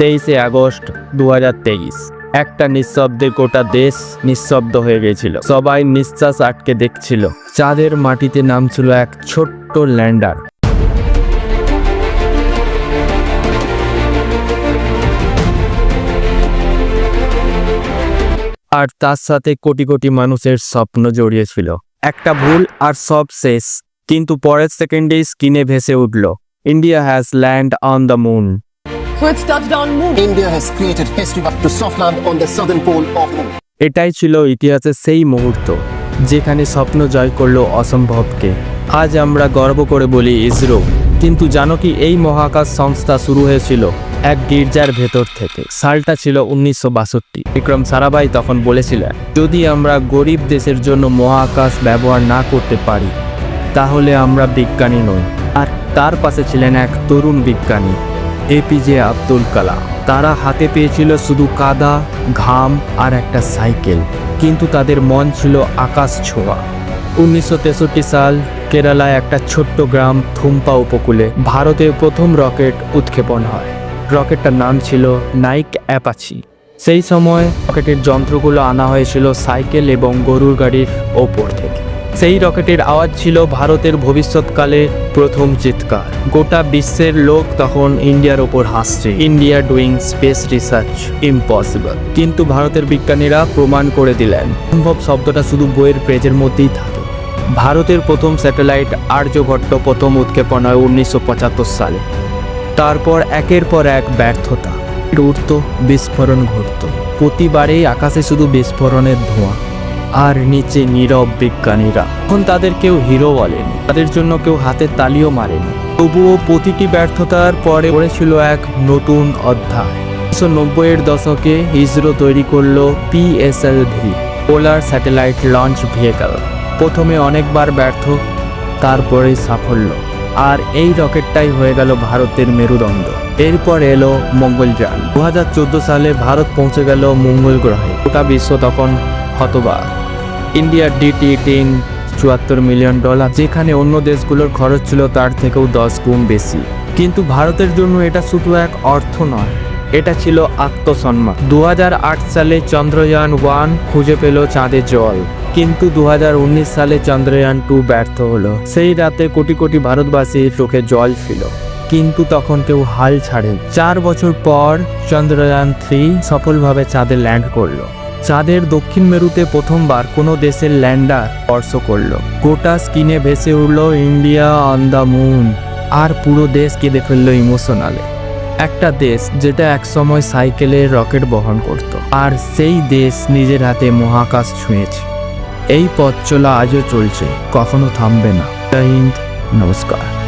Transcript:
তেইশে আগস্ট দু হাজার তেইশ। একটা নিঃশব্দে গোটা দেশ নিঃশব্দ হয়ে গেছিল। সবাই নিঃশ্বাস আটকে দেখছিল। চাঁদের মাটিতে নামছিল এক ছোট্ট ল্যান্ডার। আর তার সাথে কোটি কোটি মানুষের স্বপ্ন জড়িয়েছিল। একটা ভুল আর সব শেষ। কিন্তু পরের সেকেন্ডেই স্কিনে ভেসে উঠল। India has land on the moon. It's touchdown moon. India has created history to soft land on the southern pole of the moon. এটাই ছিল ইতিহাসের সেই মুহূর্ত যেখানে স্বপ্ন জয় করল অসম্ভবকে। আজ আমরা গর্ব করে বলি ইসরো কিন্তু জানো কি এই মহাকাশ সংস্থা শুরু হয়েছিল এক গির্জার ভেতর থেকে। সালটা ছিল উনিশশো বাষট্টি। বিক্রম সারাভাই তখন বলেছিলেন যদি আমরা গরিব দেশের জন্য মহাকাশ ব্যবহার না করতে পারি তাহলে আমরা বিজ্ঞানী নই। আর তার পাশে ছিলেন এক তরুণ বিজ্ঞানী। এপিজে আব্দুল কালাম তারা হাতে পেয়েছিল শুধু কাদা, ঘাম আর একটা সাইকেল। কিন্তু তাদের মন ছিল আকাশ ছোঁয়া। উনিশশো তেষট্টি সাল কেরালায় একটা ছোট্ট গ্রাম থুম্পা উপকূলে ভারতের প্রথম রকেট উৎক্ষেপণ হয়। রকেটটার নাম ছিল নাইক অ্যাপাচি। সেই সময় রকেটের যন্ত্রগুলো আনা হয়েছিল সাইকেল এবং গরুর গাড়ির ওপর থেকে। সেই রকেটের আওয়াজ ছিল ভারতের ভবিষ্যৎকালে প্রথম চিৎকার। গোটা বিশ্বের লোক তখন ইন্ডিয়ার ওপর হাসছে। India doing space research impossible. কিন্তু ভারতের বিজ্ঞানীরা প্রমাণ করে দিলেন, সম্ভব শব্দটা শুধু বইয়ের পেজের মধ্যেই থাকে। ভারতের প্রথম স্যাটেলাইট আর্যভট্ট প্রথম উৎক্ষেপণ হয় উনিশশো পঁচাত্তর সালে। তারপর একের পর এক ব্যর্থতা। উঠত, বিস্ফোরণ ঘটত। প্রতিবারেই আকাশে শুধু বিস্ফোরণের ধোঁয়া। আর নিচে নীরব বিজ্ঞানীরা। এখন তাদের কেউ হিরো বলেনি, তাদের জন্য কেউ হাতে তালিও মারেনি। তবুও প্রতিটি ব্যর্থতার পরে পড়েছিল এক নতুন অধ্যায়। উনিশশো নব্বইয়ের দশকে ইসরো তৈরি করল PSLV polar satellite launch vehicle. প্রথমে অনেকবার ব্যর্থ, তারপরেই সাফল্য। আর এই রকেটটাই হয়ে গেল ভারতের মেরুদণ্ড। এরপর এলো মঙ্গলযান দু হাজার চোদ্দ সালে ভারত পৌঁছে গেল মঙ্গল গ্রহে। গোটা বিশ্ব তখন হতবাক ইন্ডিয়ার ডিটি টিন চুয়াত্তর মিলিয়ন ডলার, যেখানে অন্য দেশগুলোর খরচ ছিল তার থেকেও দশ গুণ বেশি। কিন্তু ভারতের জন্য এটা শুধু এক অর্থ নয়, এটা ছিল আত্মসম্মান। দু হাজার আট সালে চন্দ্রযান ওয়ান খুঁজে পেল চাঁদে জল, কিন্তু দু হাজার উনিশ সালে চন্দ্রযান টু ব্যর্থ হলো। সেই রাতে কোটি কোটি ভারতবাসীর চোখে জল ছিল, কিন্তু তখন কেউ হাল ছাড়ে চার বছর পর চন্দ্রযান থ্রি সফলভাবে চাঁদে ল্যান্ড করল। চাঁদের দক্ষিণ মেরুতে প্রথমবার কোনো দেশের ল্যান্ডার স্পর্শ করল। গোটা স্কিনে ভেসে উঠল, ইন্ডিয়া অন দ্য মুন। আর পুরো দেশ কেঁদে ফেলল ইমোশনালে। একটা দেশ যেটা একসময় সাইকেলের রকেট বহন করত, আর সেই দেশ নিজের হাতে মহাকাশ ছুঁয়েছে। এই পথ চলা আজও চলছে, কখনো থামবে না। জয় হিন্দ, নমস্কার।